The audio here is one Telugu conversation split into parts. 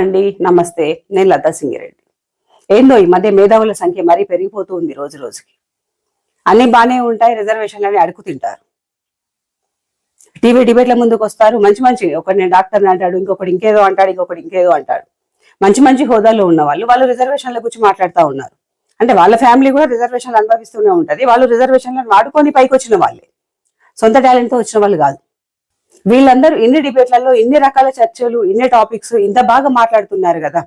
అండి. నమస్తే. నేను లతా సింగిరెడ్డి. ఏందో ఈ మధ్య మేధావుల సంఖ్య మరీ పెరిగిపోతూ ఉంది రోజు రోజుకి. అన్ని బాగానే ఉంటాయి రిజర్వేషన్లని అడుగు తింటారు. టీవీ డిబేట్ల ముందుకు వస్తారు మంచి మంచి ఒకటి నేను డాక్టర్ని అంటాడు ఇంకొకటి ఇంకేదో అంటాడు ఇంకొకటి ఇంకేదో అంటాడు. మంచి మంచి హోదాలో ఉన్న వాళ్ళు వాళ్ళు రిజర్వేషన్ల గురించి మాట్లాడుతూ ఉన్నారు. అంటే వాళ్ళ ఫ్యామిలీ కూడా రిజర్వేషన్లు అనుభవిస్తూనే ఉంటుంది. వాళ్ళు రిజర్వేషన్లను వాడుకొని పైకి వచ్చిన వాళ్ళే. సొంత టాలెంట్తో వచ్చిన వాళ్ళు కాదు. వీళ్ళందరూ ఇన్ని డిబేట్లలో ఇన్ని రకాల చర్చలు ఇన్ని టాపిక్స్ ఇంత బాగా మాట్లాడుతున్నారు కదా.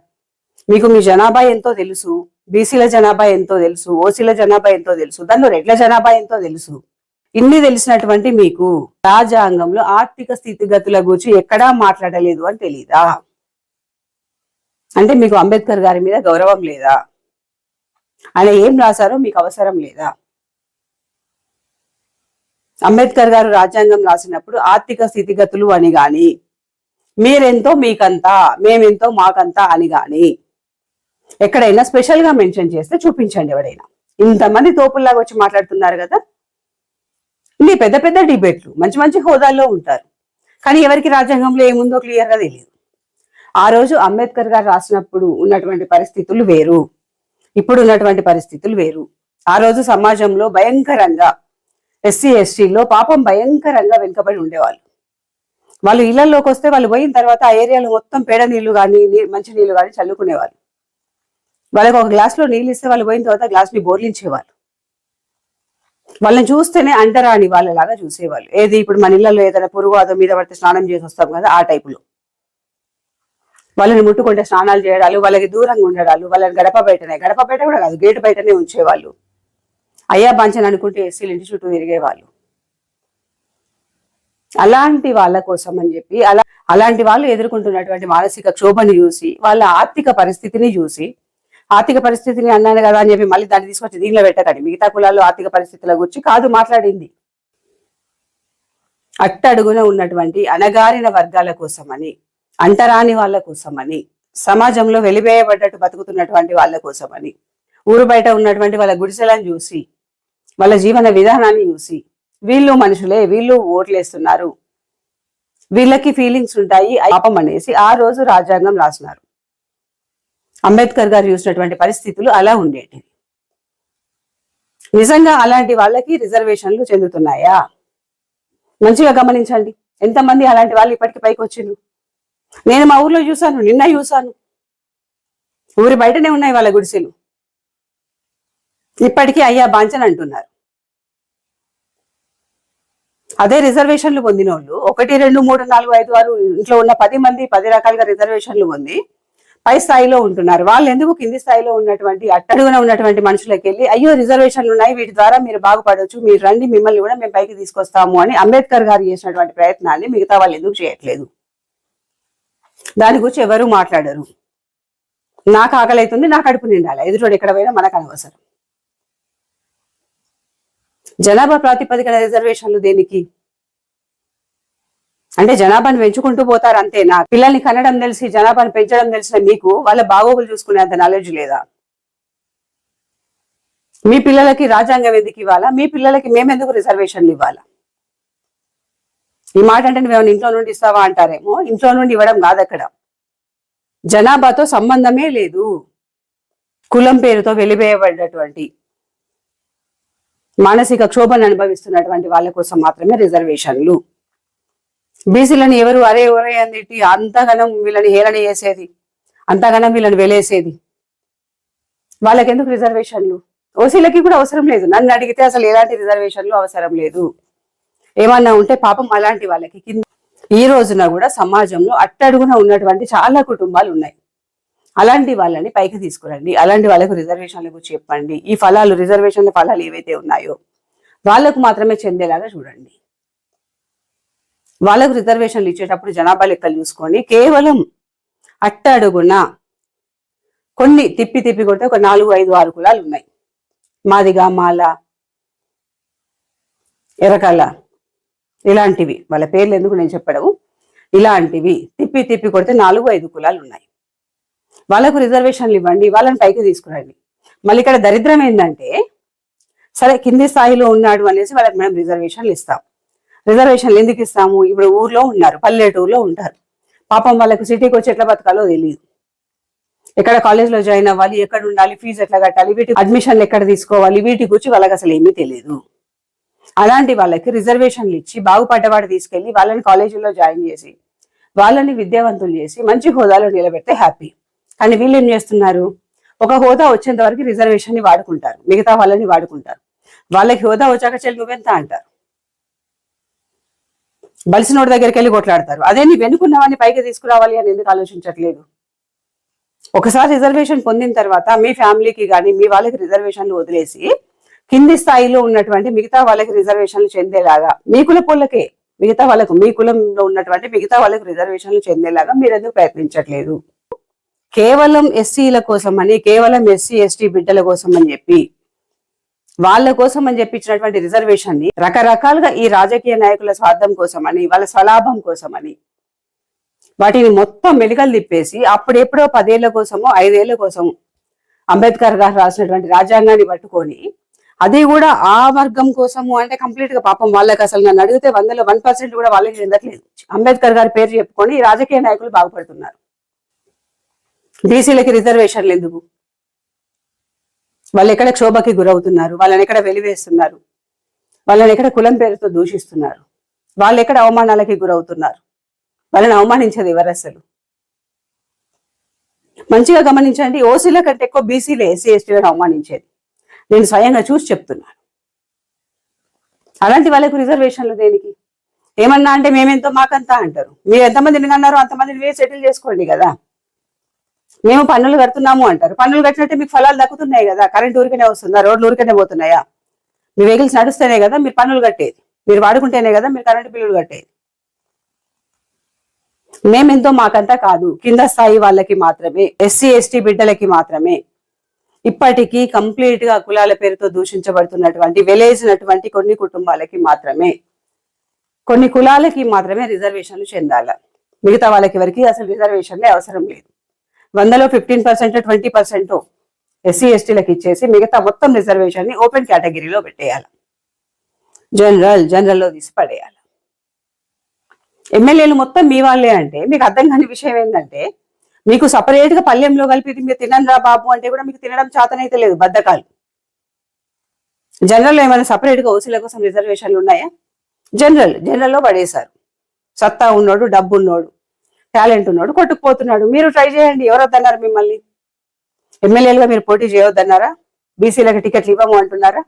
మీకు మీ జనాభా ఎంతో తెలుసు బీసీల జనాభా ఎంతో తెలుసు ఓసీల జనాభా ఎంతో తెలుసు దానిలో రెడ్ల జనాభా ఎంతో తెలుసు. ఇన్ని తెలిసినటువంటి మీకు రాజ్యాంగంలో ఆర్థిక స్థితిగతుల గురించి ఎక్కడా మాట్లాడలేదు అని తెలీదా? అంటే మీకు అంబేద్కర్ గారి మీద గౌరవం లేదా? ఆయన ఏం రాశారో మీకు అవసరం లేదా? అంబేద్కర్ గారు రాజ్యాంగం రాసినప్పుడు ఆర్థిక స్థితిగతులు అని గాని మీరెంతో మీకంతా మేమెంతో మాకంతా అని గాని ఎక్కడైనా స్పెషల్గా మెన్షన్ చేస్తే చూపించండి ఎవడైనా ఇంతమంది తోపుల్లాగా వచ్చి మాట్లాడుతున్నారు కదా? ఇన్ని పెద్ద పెద్ద డిబేట్లు మంచి మంచి హోదాల్లో ఉంటారు. కానీ ఎవరికి రాజ్యాంగంలో ఏముందో క్లియర్గా తెలియదు ఆ రోజు అంబేద్కర్ గారు రాసినప్పుడు ఉన్నటువంటి పరిస్థితులు వేరు. ఇప్పుడు ఉన్నటువంటి పరిస్థితులు వేరు. ఆ రోజు సమాజంలో భయంకరంగా ఎస్సీ ఎస్టీలో పాపం భయంకరంగా వెనుకబడి ఉండేవాళ్ళు. వాళ్ళు ఇళ్ళలోకి వస్తే వాళ్ళు పోయిన తర్వాత ఆ ఏరియాలో మొత్తం పేడ నీళ్ళు కానీ మంచి నీళ్ళు కానీ చల్లుకునేవాళ్ళు. వాళ్ళకి ఒక గ్లాస్లో నీళ్ళు ఇస్తే వాళ్ళు పోయిన తర్వాత గ్లాస్ని బోర్లించేవాళ్ళు. వాళ్ళని చూస్తేనే అంటరాని వాళ్ళలాగా చూసేవాళ్ళు. ఏది ఇప్పుడు మన ఇళ్ళలో ఏదైనా పురుగు అదో మీద పడితే స్నానం చేసి వస్తాం కదా ఆ టైపులో. వాళ్ళని ముట్టుకుంటే స్నానాలు చేయడాలు వాళ్ళకి దూరంగా ఉండడాలు వాళ్ళని గడప బయటనే గడప బయట కూడా కాదు గేటు బయటనే ఉంచేవాళ్ళు. అయ్యా బంచన్ అనుకుంటే ఎస్సీలు ఇంటి చుట్టూ తిరిగేవాళ్ళు. అలాంటి వాళ్ళ కోసం అని చెప్పి అలా అలాంటి వాళ్ళు ఎదుర్కొంటున్నటువంటి మానసిక క్షోభని చూసి వాళ్ళ ఆర్థిక పరిస్థితిని చూసి ఆర్థిక పరిస్థితిని అన్నాను కదా అని చెప్పి మళ్ళీ దాన్ని తీసుకొచ్చి దీనిలో పెట్టకండి. మిగతా కులాల్లో ఆర్థిక పరిస్థితుల గురించి కాదు మాట్లాడింది. అట్టడుగున ఉన్నటువంటి అణగారిన వర్గాల కోసమని అంటరాని వాళ్ళ కోసమని సమాజంలో వెలివేయబడ్డట్టు బతుకుతున్నటువంటి వాళ్ళ కోసమని ఊరు బయట ఉన్నటువంటి వాళ్ళ గుడిసెలను చూసి వాళ్ళ జీవన విధానాన్ని చూసి వీళ్ళు మనుషులే వీళ్ళు ఓట్లేస్తున్నారు. వీళ్ళకి ఫీలింగ్స్ ఉంటాయి. పాపం అనేసి ఆ రోజు రాజ్యాంగం రాసినారు. అంబేద్కర్ గారు చూసినటువంటి పరిస్థితులు అలా ఉండేటివి. నిజంగా అలాంటి వాళ్ళకి రిజర్వేషన్లు చెందుతున్నాయా? మంచిగా గమనించండి. ఎంతమంది అలాంటి వాళ్ళు ఇప్పటికి పైకి వచ్చిండ్రు? నేను మా ఊర్లో చూశాను నిన్న చూశాను. ఊరి బయటనే ఉన్నాయి వాళ్ళ గుడిసెలు. ఇప్పటికీ అయ్యా బాంచన్ అంటున్నారు. అదే రిజర్వేషన్లు పొందిన వాళ్ళు ఒకటి రెండు మూడు నాలుగు ఐదు ఆరు ఇంట్లో ఉన్న పది మంది పది రకాలుగా రిజర్వేషన్లు పొంది పై స్థాయిలో ఉంటున్నారు. వాళ్ళు ఎందుకు కింది స్థాయిలో ఉన్నటువంటి అట్టడుగున ఉన్నటువంటి మనుషులకి వెళ్ళి అయ్యో రిజర్వేషన్లు ఉన్నాయి వీటి ద్వారా మీరు బాగుపడవచ్చు మీరు రండి మిమ్మల్ని కూడా మేము పైకి తీసుకొస్తాము అని అంబేద్కర్ గారు చేసినటువంటి ప్రయత్నాన్ని మిగతా వాళ్ళు ఎందుకు చేయట్లేదు? దాని గురించి ఎవరు మాట్లాడరు. నాకు ఆకలి అవుతుంది నాకు కడుపు నిండాలి. ఎదుటోడు ఎక్కడ పోయినా మనకు అనవసరం. జనాభా ప్రాతిపదికన రిజర్వేషన్లు దేనికి? అంటే జనాభాను పెంచుకుంటూ పోతారు అంతేనా పిల్లల్ని కనడం తెలిసి జనాభాను పెంచడం తెలిసిన మీకు వాళ్ళ బాగోగులు చూసుకునేంత నాలెడ్జ్ లేదా? మీ పిల్లలకి రాజ్యాంగం ఎందుకు ఇవ్వాలా? మీ పిల్లలకి మేమెందుకు రిజర్వేషన్లు ఇవ్వాలా? ఈ మాట అంటే నువ్వేమైనా ఇంట్లో నుండి ఇస్తావా అంటారేమో? ఇంట్లో నుండి ఇవ్వడం కాదు అక్కడ. జనాభాతో సంబంధమే లేదు. కులం పేరుతో వెలివేయబడినటువంటి మానసిక క్షోభను అనుభవిస్తున్నటువంటి వాళ్ళ కోసం మాత్రమే రిజర్వేషన్లు. బీసీలను ఎవరు అరే ఒరే అందిటి అంతగానం వీళ్ళని హేళన చేసేది అంతగనం వీళ్ళని వెలేసేది. వాళ్ళకి ఎందుకు రిజర్వేషన్లు? ఓసీలకి కూడా అవసరం లేదు. నన్ను అడిగితే అసలు ఎలాంటి రిజర్వేషన్లు అవసరం లేదు. ఏమన్నా ఉంటే పాపం అలాంటి వాళ్ళకి కింద ఈ రోజున కూడా సమాజంలో అట్టడుగున ఉన్నటువంటి చాలా కుటుంబాలు ఉన్నాయి. అలాంటి వాళ్ళని పైకి తీసుకురండి. అలాంటి వాళ్ళకు రిజర్వేషన్ల గురించి చెప్పండి. ఈ ఫలాలు రిజర్వేషన్ల ఫలాలు ఏవైతే ఉన్నాయో వాళ్ళకు మాత్రమే చెందేలాగా చూడండి. వాళ్ళకు రిజర్వేషన్లు ఇచ్చేటప్పుడు జనాభా లెక్కలు చూసుకొని కేవలం అట్టడుగున కొన్ని తిప్పి తిప్పి కొడితే ఒక నాలుగు ఐదు ఆరు కులాలు ఉన్నాయి. మాదిగా మాల ఎరకల ఇలాంటివి. వాళ్ళ పేర్లు ఎందుకు నేను చెప్పడం ఇలాంటివి. తిప్పి తిప్పి కొడితే నాలుగు ఐదు కులాలు ఉన్నాయి. వాళ్ళకు రిజర్వేషన్లు ఇవ్వండి వాళ్ళని పైకి తీసుకురండి. మళ్ళీ ఇక్కడ దరిద్రం ఏంటంటే సరే కింది స్థాయిలో ఉన్నాడు అనేసి వాళ్ళకి మనం రిజర్వేషన్లు ఇస్తాం. రిజర్వేషన్లు ఎందుకు ఇస్తాము? ఇప్పుడు ఊర్లో ఉన్నారు పల్లెటూరులో ఉంటారు. పాపం వాళ్ళకి సిటీకి వచ్చి ఎట్లా బతకాలో తెలియదు ఎక్కడ కాలేజ్లో జాయిన్ అవ్వాలి ఎక్కడ ఉండాలి ఫీజు ఎట్లా కట్టాలి వీటి అడ్మిషన్లు ఎక్కడ తీసుకోవాలి వీటి గురించి వాళ్ళకి అసలు ఏమీ తెలియదు అలాంటి వాళ్ళకి రిజర్వేషన్లు ఇచ్చి బాగుపడ్డవాడు తీసుకెళ్ళి వాళ్ళని కాలేజీలో జాయిన్ చేసి వాళ్ళని విద్యావంతులు చేసి మంచి హోదాలో నిలబెడితే హ్యాపీ కానీ వీళ్ళు ఏం చేస్తున్నారు? ఒక హోదా వచ్చేంత వరకు రిజర్వేషన్ని వాడుకుంటారు. మిగతా వాళ్ళని వాడుకుంటారు. వాళ్ళకి హోదా వచ్చాక చెల్లి నువ్వెంత అంటారు? బలిసినోడి దగ్గరికి వెళ్ళి కొట్లాడతారు. అదే నీ వెనుకున్నవాడిని పైకి తీసుకురావాలి అని ఎందుకు ఆలోచించట్లేదు? ఒకసారి రిజర్వేషన్ పొందిన తర్వాత మీ ఫ్యామిలీకి కానీ మీ వాళ్ళకి రిజర్వేషన్లు వదిలేసి కింది స్థాయిలో ఉన్నటువంటి మిగతా వాళ్ళకి రిజర్వేషన్లు చెందేలాగా మీ కుల మిగతా వాళ్ళకు మీ కులంలో ఉన్నటువంటి మిగతా వాళ్ళకి రిజర్వేషన్లు చెందేలాగా మీరు ఎందుకు ప్రయత్నించట్లేదు? కేవలం ఎస్సీల కోసం అని కేవలం ఎస్సీ ఎస్టీ బిడ్డల కోసం అని చెప్పి వాళ్ళ కోసం అని చెప్పి ఇచ్చినటువంటి రిజర్వేషన్ని రకరకాలుగా ఈ రాజకీయ నాయకుల స్వార్థం కోసం అని వాళ్ళ స్వలాభం అని వాటిని మొత్తం మెలికలు తిప్పేసి అప్పుడెప్పుడో పదేళ్ళ కోసమో ఐదేళ్ళ కోసం అంబేద్కర్ గారు రాసినటువంటి రాజ్యాంగాన్ని పట్టుకొని అది కూడా ఆ వర్గం కోసము అంటే కంప్లీట్గా పాపం వాళ్ళకి అసలు నన్ను అడిగితే వందలో వన్ పర్సెంట్ కూడా వాళ్ళకి చెందట్లేదు. అంబేద్కర్ గారి పేరు చెప్పుకొని ఈ రాజకీయ నాయకులు బాగుపడుతున్నారు. బీసీలకి రిజర్వేషన్లు ఎందుకు? వాళ్ళు ఎక్కడ క్షోభకి గురవుతున్నారు? వాళ్ళని ఎక్కడ వెలివేస్తున్నారు? వాళ్ళని ఎక్కడ కులం పేరుతో దూషిస్తున్నారు? వాళ్ళు ఎక్కడ అవమానాలకి గురవుతున్నారు? వాళ్ళని అవమానించేది ఎవరు అసలు? మంచిగా గమనించండి ఓసీల కంటే ఎక్కువ బీసీలు ఎస్సీ ఎస్టీలను అవమానించేది. నేను స్వయంగా చూసి చెప్తున్నాను. అలాంటి వాళ్ళకు రిజర్వేషన్లు దేనికి? ఏమన్నా అంటే మేమెంతో మాకంతా అంటారు. మీరు ఎంతమందిని అన్నారో అంతమందిని మీరు సెటిల్ చేసుకోండి కదా. మేము పన్నులు కడుతున్నాము అంటారు. పన్నులు కట్టినట్టే మీకు ఫలాలు దక్కుతున్నాయి కదా. కరెంట్ ఊరికనే వస్తుందా? రోడ్లు ఊరికనే పోతున్నాయా? మీ వెహికల్స్ నడుస్తేనే కదా మీరు పన్నులు కట్టేది. మీరు వాడుకుంటేనే కదా మీరు కరెంటు బిల్లులు కట్టేది. మేమెంతో మాకంతా కాదు. కింద స్థాయి వాళ్ళకి మాత్రమే ఎస్సీ ఎస్టీ బిడ్డలకి మాత్రమే. ఇప్పటికీ కంప్లీట్గా కులాల పేరుతో దూషించబడుతున్నటువంటి వెలేసినటువంటి కొన్ని కుటుంబాలకి మాత్రమే కొన్ని కులాలకి మాత్రమే రిజర్వేషన్లు చెందాల. మిగతా వాళ్ళకి వరకు అసలు రిజర్వేషన్లే అవసరం లేదు. వందలో fifteen percent twenty percent SC ఎస్టీలకు ఇచ్చేసి మిగతా మొత్తం రిజర్వేషన్ని ఓపెన్ కేటగిరీలో పెట్టేయాలి. జనరల్ జనరల్లో తీసి పడేయాలి. ఎమ్మెల్యేలు మొత్తం మీ వాళ్ళే అంటే మీకు అర్థం కాని విషయం ఏంటంటే మీకు సపరేట్గా పల్లెంలో కలిపి మీరు తినండి రా బాబు అంటే కూడా మీకు తినడం చేతనైతే లేదు బద్దకాలు జనరల్ ఏమైనా సపరేట్గా ఓసీల కోసం రిజర్వేషన్లు ఉన్నాయా? జనరల్ జనరల్లో పడేశారు. సత్తా ఉన్నోడు డబ్బు ఉన్నోడు టాలెంట్ ఉన్నాడు కొట్టుకుపోతున్నాడు. మీరు ట్రై చేయండి ఎవరొద్దన్నారు మిమ్మల్ని? ఎమ్మెల్యేలుగా మీరు పోటీ చేయొద్దన్నారా? బీసీలకు టికెట్లు ఇవ్వము అంటున్నారా?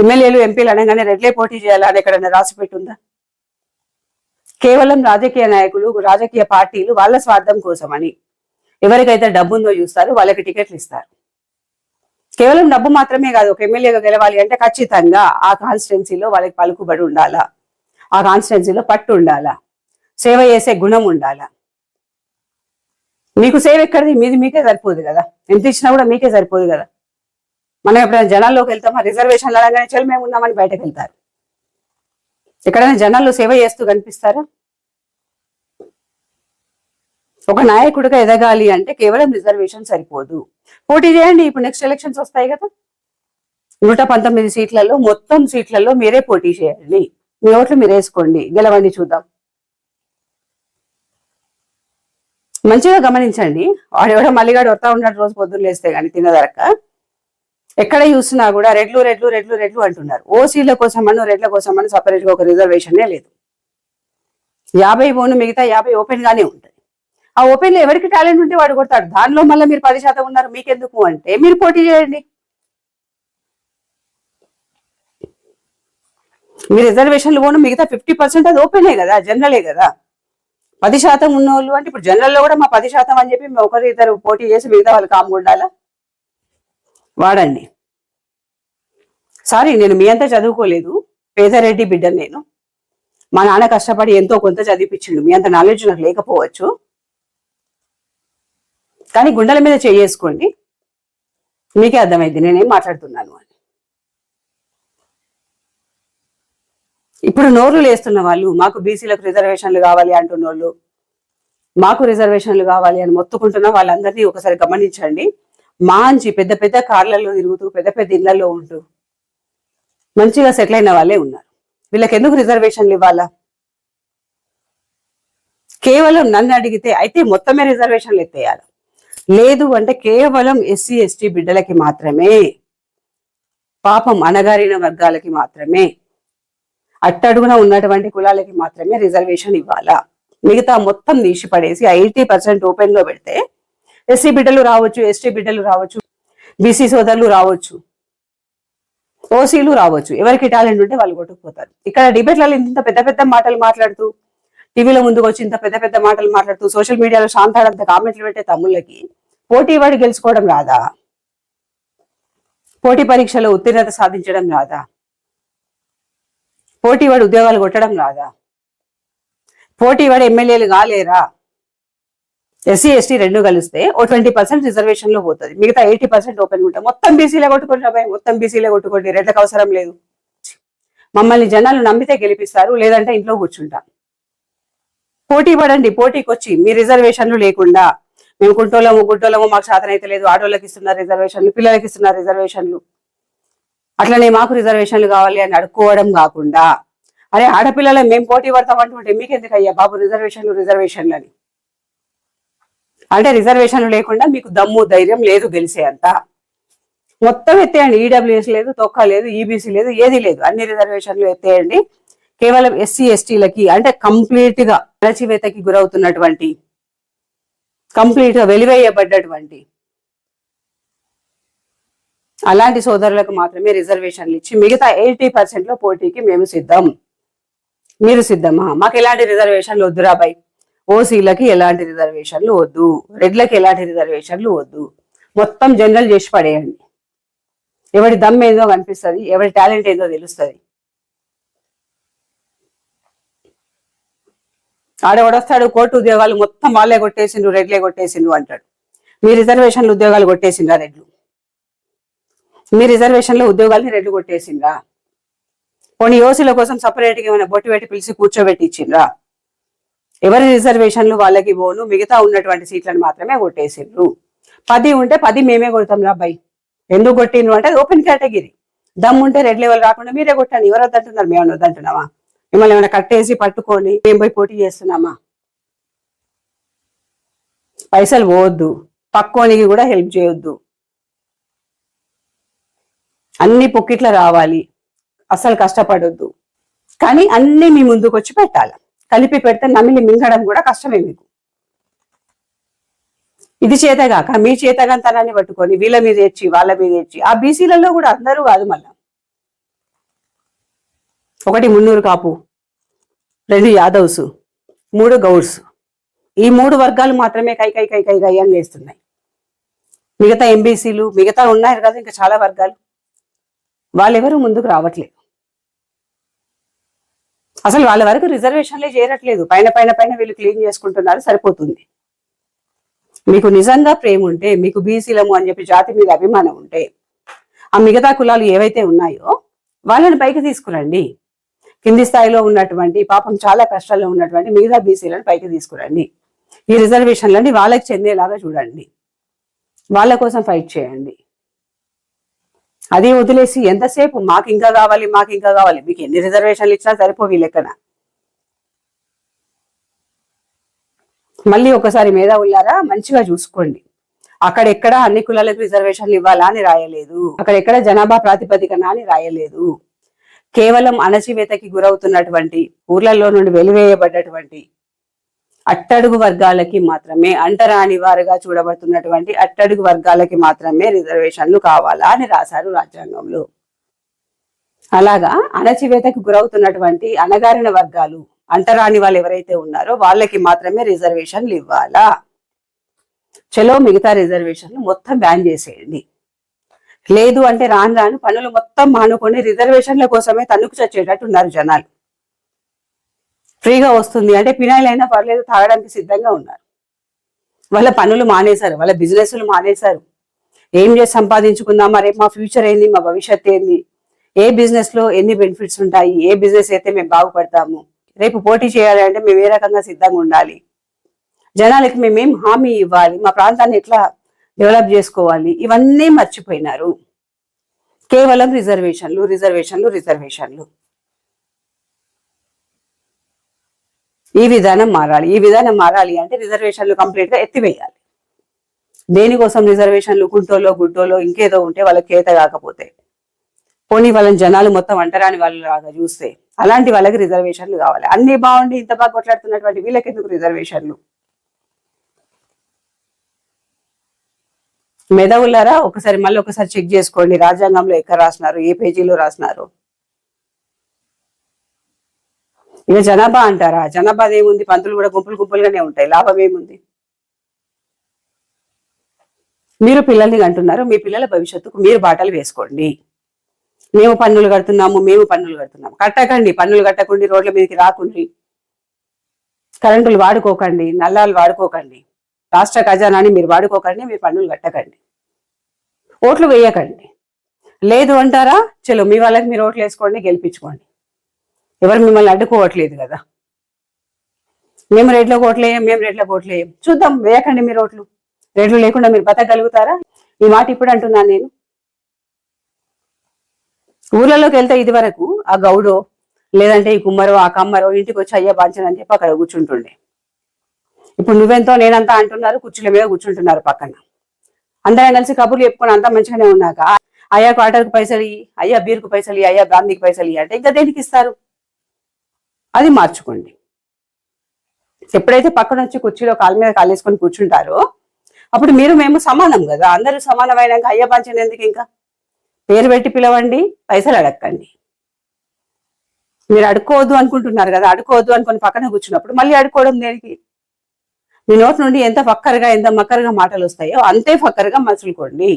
ఎమ్మెల్యేలు ఎంపీలు అనగానే రెడ్లే పోటీ చేయాలని ఎక్కడైనా రాసి పెట్టుందా? కేవలం రాజకీయ నాయకులు రాజకీయ పార్టీలు వాళ్ళ స్వార్థం కోసమని ఎవరికైతే డబ్బు ఉందో చూస్తారో వాళ్ళకి టికెట్లు ఇస్తారు. కేవలం డబ్బు మాత్రమే కాదు ఒక ఎమ్మెల్యేగా గెలవాలి అంటే ఖచ్చితంగా ఆ కాన్స్టిట్యున్సీలో వాళ్ళకి పలుకుబడి ఉండాలా? ఆ కాన్స్టిట్యున్సీలో పట్టు ఉండాలా? సేవ చేసే గుణం ఉండాలా? మీకు సేవ ఎక్కడిది? మీది మీకే సరిపోదు కదా. ఎంత ఇచ్చినా కూడా మీకే సరిపోదు కదా. మనం ఎప్పుడైనా జనాల్లోకి వెళ్తామా? రిజర్వేషన్లు అనగానే చెల్లి మేము ఉన్నామని బయటకు వెళ్తారు. ఎక్కడైనా జనాల్లో సేవ చేస్తూ కనిపిస్తారా? ఒక నాయకుడిగా ఎదగాలి అంటే కేవలం రిజర్వేషన్ సరిపోదు. పోటీ చేయండి ఇప్పుడు నెక్స్ట్ ఎలక్షన్స్ వస్తాయి కదా. నూట పంతొమ్మిది సీట్లలో మొత్తం సీట్లలో మీరే పోటీ చేయండి. మీ ఓట్లు మీరు వేసుకోండి గెలవండి చూద్దాం. మంచిగా గమనించండి. వాడు ఎవడో మల్లిగాడు వస్తా ఉన్నాడు రోజు పొద్దున్న లేస్తే గానీ తినదరక ఎక్కడ చూసినా కూడా రెడ్లు రెడ్లు రెడ్లు రెడ్లు అంటున్నారు. ఓసీల కోసం అను రెడ్ల కోసం అని సపరేట్గా ఒక రిజర్వేషనే లేదు. యాభై ఓను మిగతా యాభై ఓపెన్ గానే ఉంటుంది ఆ ఓపెన్లో ఎవరికి టాలెంట్ ఉంటే వాడు కొడతాడు. దానిలో మళ్ళీ మీరు పది శాతం ఉన్నారు మీకెందుకు అంటే? మీరు పోటీ చేయండి. మీ రిజర్వేషన్లు పోను మిగతా ఫిఫ్టీ పర్సెంట్ అది ఓపెనే కదా జనరలే కదా. పది శాతం ఉన్నోళ్ళు అంటే ఇప్పుడు జనరల్లో కూడా మా పది శాతం అని చెప్పి ఒకరి ఇద్దరు పోటీ చేసి మిగతా వాళ్ళు కాము ఉండాలా వాడండి. సారీ నేను మీ అంతా చదువుకోలేదు. పేదరెడ్డి బిడ్డను నేను. మా నాన్న కష్టపడి ఎంతో కొంత చదివిపించిండు మీ అంత నాలెడ్జ్ నాకు లేకపోవచ్చు. కానీ గుండెల మీద చేసుకోండి మీకే అర్థమైంది. నేనేం మాట్లాడుతున్నాను అని. ఇప్పుడు నోర్లు లేస్తున్న వాళ్ళు మాకు బీసీలకు రిజర్వేషన్లు కావాలి అంటున్న వాళ్ళు మాకు రిజర్వేషన్లు కావాలి అని మొత్తుకుంటున్న వాళ్ళందరినీ ఒకసారి గమనించండి. మంచి పెద్ద పెద్ద కార్లలో తిరుగుతూ పెద్ద పెద్ద ఇళ్ళలో ఉంటూ మంచిగా సెటిల్ అయిన వాళ్ళే ఉన్నారు. వీళ్ళకి ఎందుకు రిజర్వేషన్లు ఇవ్వాలా? కేవలం నన్ను అడిగితే అయితే మొత్తమే రిజర్వేషన్లు ఎత్తేయాలి. లేదు అంటే కేవలం ఎస్సీ ఎస్టీ బిడ్డలకి మాత్రమే పాపం అణగారిన వర్గాలకి మాత్రమే. అట్టడుగున ఉన్నటువంటి కులాలకి మాత్రమే రిజర్వేషన్ ఇవ్వాలా? మిగతా మొత్తం తీసి పడేసి ఎయిటీ పర్సెంట్ ఓపెన్లో పెడితే ఎస్సీ బిడ్డలు రావచ్చు ఎస్టీ బిడ్డలు రావచ్చు బీసీ సోదరులు రావచ్చు ఓసీలు రావచ్చు ఎవరికి టాలెంట్ ఉంటే వాళ్ళు కొట్టుకుపోతారు. ఇక్కడ డిబేట్లలో ఇంత పెద్ద పెద్ద మాటలు మాట్లాడుతూ టీవీలో ముందుకు వచ్చి ఇంత పెద్ద పెద్ద మాటలు మాట్లాడుతూ సోషల్ మీడియాలో శాంతాడంత కామెంట్లు పెట్టే తమ్ముళ్ళకి పోటీ వాడి గెలుచుకోవడం రాదా? పోటీ పరీక్షలో ఉత్తీర్ణత సాధించడం రాదా? పోటీవాడు ఉద్యోగాలు కొట్టడం రాదా? పోటీవాడు ఎమ్మెల్యేలు కాలేరా? ఎస్సీ ఎస్టీ రెండు కలిస్తే ఓ ట్వంటీ పర్సెంట్ రిజర్వేషన్లో పోతుంది. మిగతా ఎయిటీ పర్సెంట్ ఓపెన్ ఉంటాయి. మొత్తం బీసీలే కొట్టుకోండి అబ్బాయి మొత్తం బీసీలే కొట్టుకోండి రెడ్లకు అవసరం లేదు. మమ్మల్ని జనాలు నమ్మితే గెలిపిస్తారు లేదంటే ఇంట్లో కూర్చుంటాం. పోటీ పడండి పోటీకి వచ్చి మీ రిజర్వేషన్లు లేకుండా. మేము గుంటోళ్ళము గుంటోళ్ళము మాకు శాతం అయితే లేదు. ఆటోళ్ళకి ఇస్తున్నారు రిజర్వేషన్లు పిల్లలకి ఇస్తున్నారు రిజర్వేషన్లు. అట్లనే మాకు రిజర్వేషన్లు కావాలి అని అడుక్కోవడం కాకుండా అరే ఆడపిల్లలే మేము పోటీ పడతాం అంటుంటే మీకెందుకు అయ్యా బాబు రిజర్వేషన్లు రిజర్వేషన్లు అని. అంటే రిజర్వేషన్లు లేకుండా మీకు దమ్ము ధైర్యం లేదు గెలిసే అంత. మొత్తం ఎత్తేయండి ఈడబ్ల్యూఎస్ లేదు తొక్క లేదు ఈబీసీ లేదు ఏది లేదు. అన్ని రిజర్వేషన్లు ఎత్తేయండి. కేవలం ఎస్సీ ఎస్టీలకి అంటే కంప్లీట్గా అణచివేతకి గురవుతున్నటువంటి కంప్లీట్గా వెలివేయబడ్డటువంటి అలాంటి సోదరులకు మాత్రమే రిజర్వేషన్లు ఇచ్చి మిగతా ఎయిటీ పర్సెంట్లో పోటీకి మేము సిద్ధం. మీరు సిద్ధమా? మాకు ఎలాంటి రిజర్వేషన్లు వద్దురా బై ఓసీలకి ఎలాంటి రిజర్వేషన్లు వద్దు. రెడ్లకి ఎలాంటి రిజర్వేషన్లు వద్దు. మొత్తం జనరల్ చేసి పడేయండి. ఎవడి దమ్ ఏందో కనిపిస్తుంది ఎవడి టాలెంట్ ఏందో తెలుస్తుంది. ఆడవాడొస్తాడు కోర్టు ఉద్యోగాలు మొత్తం వాళ్ళే కొట్టేసిండ్రు రెడ్లే కొట్టేసిండ్రు అంటాడు. మీ రిజర్వేషన్లు ఉద్యోగాలు కొట్టేసిండ్రు రెడ్లు? మీ రిజర్వేషన్లో ఉద్యోగాల్ని రెడ్లు కొట్టేసిండ్రా కొన్ని యోసుల కోసం సపరేట్గా ఏమైనా బొట్టు పెట్టి పిలిచి కూర్చోబెట్టి ఇచ్చిండ్రా ఎవరి రిజర్వేషన్లు వాళ్ళకి పోను మిగతా ఉన్నటువంటి సీట్లను మాత్రమే కొట్టేసిండ్రు. పది ఉంటే పది మేమే కొడతాం రా అబ్బాయి. ఎందుకు కొట్టిండ్రు అంటే ఓపెన్ కేటగిరీ. దమ్ము ఉంటే రెడ్ లెవెల్ రాకుండా మీరే కొట్టండి. ఎవరు వద్దంటున్నారు? మేము వద్దంటున్నామా? మిమ్మల్ని ఏమైనా కట్టేసి పట్టుకొని మేము పోయి పోటీ చేస్తున్నామా? పైసలు పోవద్దు. పక్కోనికి కూడా హెల్ప్ చేయొద్దు. అన్ని పొక్కిట్ల రావాలి. అసలు కష్టపడొద్దు. కానీ అన్ని మీ ముందుకు వచ్చి పెట్టాలి. కలిపి పెడితే నమిలి మింగడం కూడా కష్టమే మీకు. ఇది చేతగాక మీ చేతగంతనాన్ని పట్టుకొని వీళ్ళ మీద ఇచ్చి వాళ్ళ మీద ఇచ్చి ఆ బీసీలలో కూడా అందరూ కాదు మళ్ళా. ఒకటి మున్నూరు కాపు రెండు యాదవ్స్ మూడు గౌడ్స్. ఈ మూడు వర్గాలు మాత్రమే కై కై కై కై కై అని లేస్తున్నాయి. మిగతా ఎంబీసీలు మిగతా ఉన్నారు కదా ఇంకా చాలా వర్గాలు. వాళ్ళెవరూ ముందుకు రావట్లేదు. అసలు వాళ్ళ వరకు రిజర్వేషన్లే చేరట్లేదు. పైన పైన పైన వీళ్ళు క్లీన్ చేసుకుంటున్నారు సరిపోతుంది. మీకు నిజంగా ప్రేమ ఉంటే మీకు బీసీలము అని చెప్పి జాతి మీద అభిమానం ఉంటే ఆ మిగతా కులాలు ఏవైతే ఉన్నాయో వాళ్ళని పైకి తీసుకురండి. కింది స్థాయిలో ఉన్నటువంటి పాపం చాలా కష్టాల్లో ఉన్నటువంటి మిగతా బీసీలను పైకి తీసుకురండి. ఈ రిజర్వేషన్లన్నీ వాళ్ళకి చెందేలాగా చూడండి. వాళ్ళ కోసం ఫైట్ చేయండి. అది వదిలేసి ఎంతసేపు? మాకు ఇంకా కావాలి మాకు ఇంకా కావాలి. మీకు ఎన్ని రిజర్వేషన్లు ఇచ్చినా సరిపోవి లెక్కన. మళ్ళీ ఒకసారి మేధావులారా మంచిగా చూసుకోండి. అక్కడెక్కడ అన్ని కులాలకు రిజర్వేషన్లు ఇవ్వాలా అని రాయలేదు. అక్కడెక్కడ జనాభా ప్రాతిపదికన అని రాయలేదు. కేవలం అణచివేతకి గురవుతున్నటువంటి ఊర్లలో నుండి వెలివేయబడ్డటువంటి అట్టడుగు వర్గాలకి మాత్రమే అంటరాని వారుగా చూడబడుతున్నటువంటి అట్టడుగు వర్గాలకి మాత్రమే రిజర్వేషన్లు కావాలా అని రాశారు రాజ్యాంగంలో. అలాగా అణచివేతకు గురవుతున్నటువంటి అణగారిన వర్గాలు అంటరాని వాళ్ళు ఎవరైతే ఉన్నారో వాళ్ళకి మాత్రమే రిజర్వేషన్లు ఇవ్వాలా? చలో మిగతా రిజర్వేషన్లు మొత్తం బ్యాన్ చేసేయండి. లేదు అంటే రాను రాను పనులు మొత్తం మానుకొని రిజర్వేషన్ల కోసమే తన్నుకు చచ్చేటట్టు ఉన్నారు జనాలు. ఫ్రీగా వస్తుంది. అంటే పినాయిల్ అయినా పర్లేదు తాగడానికి సిద్ధంగా ఉన్నారు. వాళ్ళ పనులు మానేశారు వాళ్ళ బిజినెస్లు మానేశారు. ఏం చేసి సంపాదించుకుందామా రేపు మా ఫ్యూచర్ ఏంది? మా భవిష్యత్ ఏంది? ఏ బిజినెస్లో ఎన్ని బెనిఫిట్స్ ఉంటాయి? ఏ బిజినెస్ అయితే మేము బాగుపడతాము? రేపు పోటీ చేయాలి అంటే మేము ఏ రకంగా సిద్ధంగా ఉండాలి? జనాలకి మేమేం హామీ ఇవ్వాలి? మా ప్రాంతాన్ని ఎట్లా డెవలప్ చేసుకోవాలి? ఇవన్నీ మర్చిపోయినారు. కేవలం రిజర్వేషన్లు రిజర్వేషన్లు రిజర్వేషన్లు. ఈ విధానం మారాలి. ఈ విధానం మారాలి అంటే రిజర్వేషన్లు కంప్లీట్గా ఎత్తివేయాలి. దేనికోసం రిజర్వేషన్లు? గుంటోలో గుడ్డోలో ఇంకేదో ఉంటే వాళ్ళకి కేత కాకపోతే. పోనీ వాళ్ళని జనాలు మొత్తం అంటరాని వాళ్ళు లాగా చూస్తే అలాంటి వాళ్ళకి రిజర్వేషన్లు కావాలి. అన్ని బాగుండి ఇంత బాగా కొట్లాడుతున్నటువంటి వీళ్ళకి ఎందుకు రిజర్వేషన్లు? మెదవులారా ఒకసారి మళ్ళీ ఒకసారి చెక్ చేసుకోండి. రాజ్యాంగంలో ఎక్కడ రాసినారు? ఏ పేజీలో రాసినారు? ఇక జనాభా అంటారా? జనాభా ఏముంది? పంతులు కూడా గుంపులు గుంపులుగానే ఉంటాయి. లాభం ఏముంది? మీరు పిల్లల్ని అంటున్నారు మీ పిల్లల భవిష్యత్తుకు మీరు బాటలు వేసుకోండి. మేము పన్నులు కడుతున్నాము మేము పన్నులు కడుతున్నాము. కట్టకండి. పన్నులు కట్టకండి రోడ్ల మీదకి రాకుండి కరెంటులు వాడుకోకండి. నల్లాలు వాడుకోకండి. రాష్ట్ర ఖజానాని మీరు వాడుకోకండి మీరు పన్నులు కట్టకండి. ఓట్లు వేయకండి. లేదు అంటారా? చలో మీ వాళ్ళకి మీరు ఓట్లు వేసుకోండి గెలిపించుకోండి. ఎవరు మిమ్మల్ని అడ్డుకోవట్లేదు కదా. మేము రేట్లో కోట్లేయం మేము రేట్లో కోట్లేయం. చూద్దాం వేయకండి మీరు ఓట్లు రేట్లు లేకుండా మీరు బతకగలుగుతారా? ఈ మాట ఇప్పుడు అంటున్నాను నేను. ఊర్లలోకి వెళ్తే ఇది వరకు ఆ గౌడో లేదంటే ఈ కుమ్మరో ఆ కమ్మరో ఇంటికి వచ్చి అయ్యా బాంచన్ అని చెప్పి అక్కడ కూర్చుంటుండే. ఇప్పుడు నువ్వెంతో నేనంతా అంటున్నారు కుర్చీల మీద కూర్చుంటున్నారు పక్కన. అందరం కలిసి కబుర్లు చెప్పుకొని అంతా మంచిగానే ఉన్నాక అయ్యా క్వార్టర్కి పైసలు ఇయ్యి అయ్యా బీర్కు పైసలు అయ్యా బ్రాందీకి పైసలు అంటే ఇంకా దేనికి ఇస్తారు? అది మార్చుకోండి. ఎప్పుడైతే పక్కన వచ్చి కుర్చీలో కాలు మీద కాలేసుకొని కూర్చుంటారో అప్పుడు మీరు మేము సమానం కదా. అందరూ సమానమైనాక అయ్యా ఎందుకు ఇంకా? పేరు పెట్టి పిలవండి పైసలు అడగండి మీరు అడుక్కోవద్దు అనుకుంటున్నారు కదా అడుకోవద్దు అనుకుని పక్కన కూర్చున్నప్పుడు మళ్ళీ అడుకోవడం దేనికి? మీ నోటి నుండి ఎంత ఫక్కరగా ఎంత మక్కరగా మాటలు వస్తాయో అంతే ఫక్కరగా మసులుకోండి.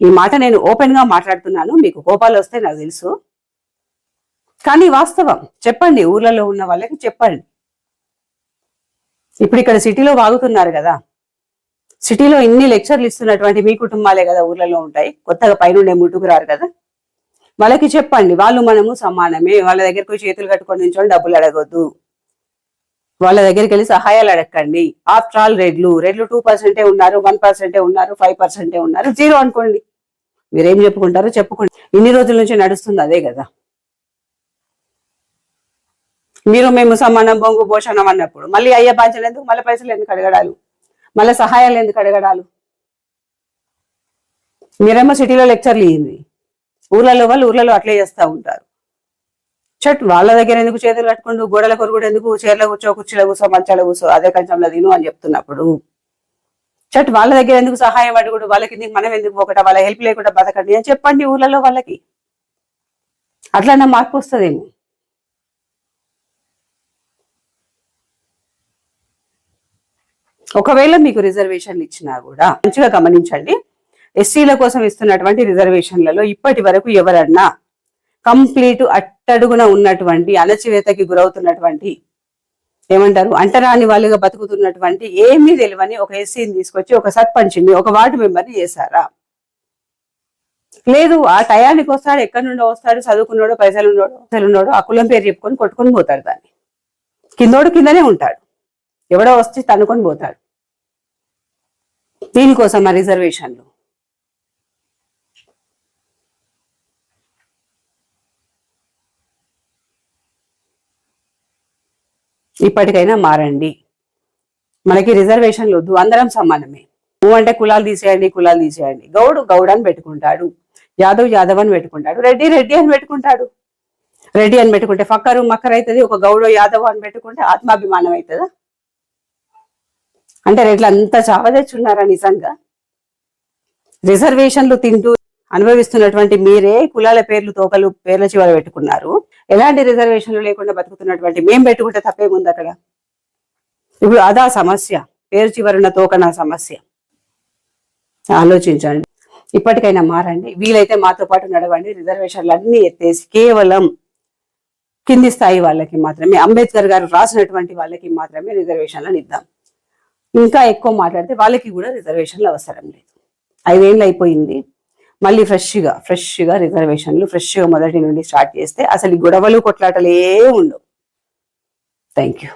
ఈ మాట నేను ఓపెన్గా మాట్లాడుతున్నాను మీకు కోపాలు వస్తాయి నాకు తెలుసు. కానీ వాస్తవం. చెప్పండి ఊర్లలో ఉన్న వాళ్ళకి చెప్పండి. ఇప్పుడు ఇక్కడ సిటీలో వాగుతున్నారు కదా. సిటీలో ఇన్ని లెక్చర్లు ఇస్తున్నటువంటి మీ కుటుంబాలే కదా ఊర్లలో ఉంటాయి. కొత్తగా పైనుండే ముట్టుకురారు కదా. వాళ్ళకి చెప్పండి వాళ్ళు మనము సమానమే. వాళ్ళ దగ్గరకు చేతులు కట్టుకొని నించొని డబ్బులు అడగొద్దు. వాళ్ళ దగ్గరికి వెళ్ళి సహాయాలు అడగండి. ఆఫ్టర్ ఆల్ రెడ్లు. రెడ్లు టూ పర్సెంటే ఉన్నారు వన్ పర్సెంటే ఉన్నారు ఫైవ్ పర్సెంటే ఉన్నారు. జీరో అనుకోండి. మీరేం చెప్పుకుంటారో చెప్పుకోండి. ఇన్ని రోజుల నుంచి నడుస్తుంది అదే కదా. మీరు మేము సమానం బొంగు పోషణం అన్నప్పుడు. మళ్ళీ అయ్యే పంచలు ఎందుకు? మళ్ళీ పైసలు ఎందుకు అడగడాలు? మళ్ళీ సహాయాలు ఎందుకు అడగడాలు? మీరేమో సిటీలో లెక్చర్లు ఇయ్యింది ఊర్లలో వాళ్ళు ఊర్లలో అట్లే చేస్తూ ఉంటారు. చట్ వాళ్ళ దగ్గర ఎందుకు చేతులు కట్టుకుంటూ గోడల కొరకు ఎందుకు చీరలో కూర్చో కుర్చీలో కూర్చో మంచాల కూర్చో అదే కంచంలో తిను అని చెప్తున్నప్పుడు? చట్ వాళ్ళ దగ్గర ఎందుకు సహాయం అడుగుడు? వాళ్ళకి ఎందుకు మనం ఎందుకు ఒకట వాళ్ళ హెల్ప్ లేకుండా బతకండి అని చెప్పండి ఊర్లలో వాళ్ళకి. అట్లన్నా మార్పు వస్తుందేమో. ఒకవేళ మీకు రిజర్వేషన్లు ఇచ్చినా కూడా మంచిగా గమనించండి. ఎస్సీల కోసం ఇస్తున్నటువంటి రిజర్వేషన్లలో ఇప్పటి వరకు ఎవరన్నా కంప్లీట్ అట్టడుగున ఉన్నటువంటి అణచివేతకి గురవుతున్నటువంటి ఏమంటారు అంటరాని వాళ్ళుగా బతుకుతున్నటువంటి ఏమీ తెలియని ఒక ఎస్సీని తీసుకొచ్చి ఒక సర్పంచ్ని ఒక వార్డు మెంబర్ని చేశారా? లేదు ఆ టయానికి వస్తాడు ఎక్కడి నుండో వస్తాడు చదువుకున్నాడో పైసలు ఉన్నాడో పైసలు ఉన్నాడో ఆ కులం పేరు చెప్పుకొని కొట్టుకొని పోతాడు దాన్ని. కిందోడు కిందనే ఉంటాడు. ఎవడో వస్తే తనుకొని పోతాడు. దీనికోసం ఆ రిజర్వేషన్లు ఇప్పటికైనా మారండి. మనకి రిజర్వేషన్లు వద్దు అందరం సమానమే. నువ్వు అంటే కులాలు తీసేయండి కులాలు తీసేయండి. గౌడు గౌడ్ అని పెట్టుకుంటాడు. యాదవ్ యాదవ్ అని పెట్టుకుంటాడు. రెడ్డి రెడ్డి అని పెట్టుకుంటాడు. రెడ్డి అని పెట్టుకుంటే ఫక్కరు మక్కర్ అవుతుంది ఒక గౌడో యాదవ్ అని పెట్టుకుంటే ఆత్మాభిమానం అవుతుందా? అంటే రెడ్లు అంతా చావదెచ్చున్నారా నిజంగా? రిజర్వేషన్లు తింటూ అనుభవిస్తున్నటువంటి మీరే కులాల పేర్లు తోకలు పేర్ల చివర పెట్టుకున్నారు. ఎలాంటి రిజర్వేషన్లు లేకుండా బతుకుతున్నటువంటి మేం పెట్టుకుంటే తప్పేముంది అక్కడ? ఇప్పుడు అదా సమస్య. పేరు చివరన తోకన సమస్య. ఆలోచించండి. ఇప్పటికైనా మారండి. వీలైతే మాతో పాటు నడవండి. రిజర్వేషన్లు అన్నీ ఎత్తేసి కేవలం కింది స్థాయి వాళ్ళకి మాత్రమే అంబేద్కర్ గారు రాసినటువంటి వాళ్ళకి మాత్రమే రిజర్వేషన్లను ఇద్దాం. ఇంకా ఎక్కువ మాట్లాడితే వాళ్ళకి కూడా రిజర్వేషన్లు అవసరం లేదు. ఐదేళ్ళు అయిపోయింది. మళ్ళీ ఫ్రెష్గా ఫ్రెష్గా రిజర్వేషన్లు ఫ్రెష్గా మొదటి నుండి స్టార్ట్ చేస్తే అసలు గొడవలు కొట్లాటలే ఉండవు. Thank you